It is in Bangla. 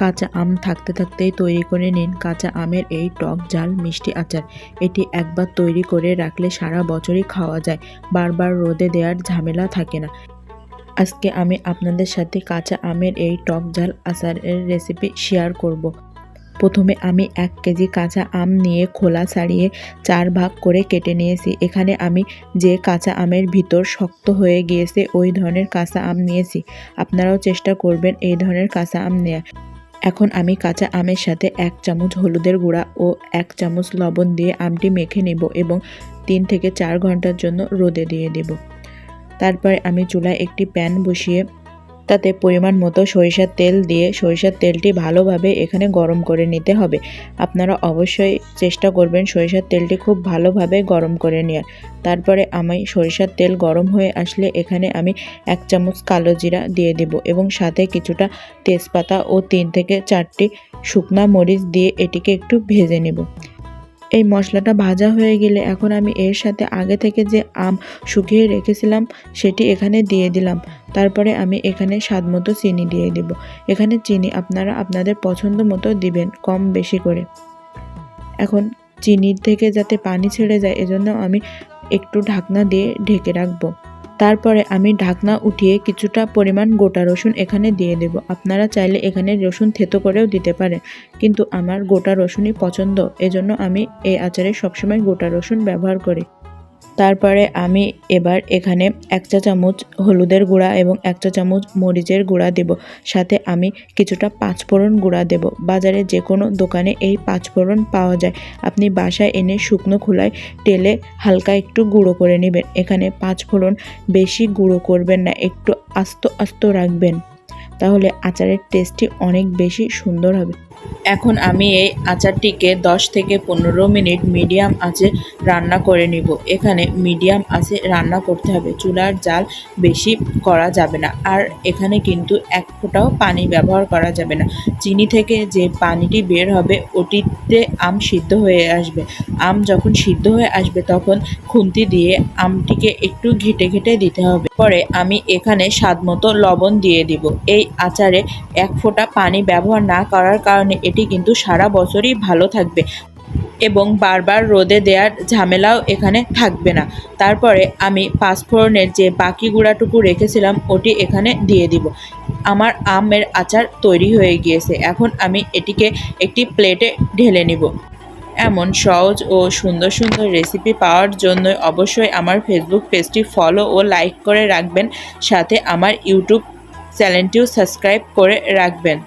কাঁচা আম থাকতে থাকতেই তৈরি করে নিন। কাঁচা আমের এই টক ঝাল মিষ্টি আচার। এটি একবার তৈরি করে রাখলে সারা বছরই খাওয়া যায়। বারবার রোদে দেওয়ার ঝামেলা থাকে না। আজকে আমি আপনাদের সাথে কাঁচা আমের এই টক ঝাল আচারের রেসিপি শেয়ার করব। প্রথমে আমি এক কেজি কাঁচা আম নিয়ে খোলা ছাড়িয়ে চার ভাগ করে কেটে নিয়েছি। এখানে আমি যে কাঁচা আমের ভিতর শক্ত হয়ে গিয়েছে, ওই ধরনের কাঁচা আম নিয়েছি। আপনারাও চেষ্টা করবেন এই ধরনের কাঁচা আম নেওয়া এখন আমি কাঁচা আমের সাথে এক চামচ হলুদের গুঁড়া ও এক চামচ লবণ দিয়ে আমটি মেখে নেব এবং তিন থেকে চার ঘণ্টার জন্য রোদে দিয়ে দেব। তারপরে আমি চুলায় একটি প্যান বসিয়ে তাতে পরিমাণ মতো সরিষার তেল দিয়ে সরিষার তেলটি ভালোভাবে এখানে গরম করে নিতে হবে। আপনারা অবশ্যই চেষ্টা করবেন সরিষার তেলটি খুব ভালোভাবে গরম করে নেওয়ার তারপরে আমি সরিষার তেল গরম হয়ে আসলে এখানে আমি এক চামচ কালো জিরা দিয়ে দেব এবং সাথে কিছুটা তেজপাতা ও তিন থেকে চারটি শুকনা মরিচ দিয়ে এটিকে একটু ভেজে নেব। এই মশলাটা ভাজা হয়ে গেলে এখন আমি এর সাথে আগে থেকে যে আম শুকিয়ে রেখেছিলাম, সেটি এখানে দিয়ে দিলাম। তারপরে আমি এখানে স্বাদ মতো চিনি দিয়ে দেব। এখানে চিনি আপনারা আপনাদের পছন্দ মতো দিবেন, কম বেশি করে। এখন চিনির থেকে যাতে পানি ছেড়ে যায়, এজন্য আমি একটু ঢাকনা দিয়ে ঢেকে রাখব। তারপরে আমি ঢাকনা উঠিয়ে কিছুটা পরিমাণ গোটা রসুন এখানে দিয়ে দেব। আপনারা চাইলে এখানে রসুন থেতো করেও দিতে পারে, কিন্তু আমার গোটা রসুনই পছন্দ, এজন্য আমি এই আচারে সবসময় গোটা রসুন ব্যবহার করি। তারপরে আমি এবার এখানে এক চা চামচ হলুদের গুঁড়া এবং এক চা চামচ মরিচের গুঁড়া দেব। সাথে আমি কিছুটা পাঁচফোড়ন গুঁড়া দেব। বাজারে যে কোনো দোকানে এই পাঁচফোড়ন পাওয়া যায়। আপনি বাসায় এনে শুকনো খোলায় তেলে হালকা একটু গুঁড়ো করে নেবেন। এখানে পাঁচফোড়ন বেশি গুঁড়ো করবেন না, একটু আস্ত আস্ত রাখবেন। তাহলে আচারের টেস্টটি অনেক বেশি সুন্দর হবে। এখন আমি এই আচারটিকে 10 থেকে পনেরো মিনিট মিডিয়াম আঁচে রান্না করে নিব। এখানে মিডিয়াম আঁচে রান্না করতে হবে। চুলার জাল বেশি করা যাবে না। আর এখানে কিন্তু এক ফোঁটাও পানি ব্যবহার করা যাবে না। চিনি থেকে যে পানিটি বের হবে, ওটিতে আম সিদ্ধ হয়ে আসবে। আম যখন সিদ্ধ হয়ে আসবে, তখন খুন্তি দিয়ে আমটিকে একটু ঘেটে ঘেটে দিতে হবে। পরে আমি এখানে স্বাদ মতো লবণ দিয়ে দিব। এই আচারে এক ফোঁটা পানি ব্যবহার না করার কারণে এটি কিন্তু সারা বছরই ভালো থাকবে এবং বারবার রোদে দেওয়ার ঝামেলাও এখানে থাকবে না। তারপরে আমি পাঁচফোড়নের যে বাকি গুঁড়াটুকু রেখেছিলাম, ওটি এখানে দিয়ে দিব। আমার আমের আচার তৈরি হয়ে গিয়েছে। এখন আমি এটিকে একটি প্লেটে ঢেলে নিব। এমন সহজ ও সুন্দর সুন্দর রেসিপি পাওয়ার জন্য অবশ্যই আমার ফেসবুক পেজটি ফলো ও লাইক করে রাখবেন। সাথে আমার ইউটিউব চ্যানেলটিও সাবস্ক্রাইব করে রাখবেন।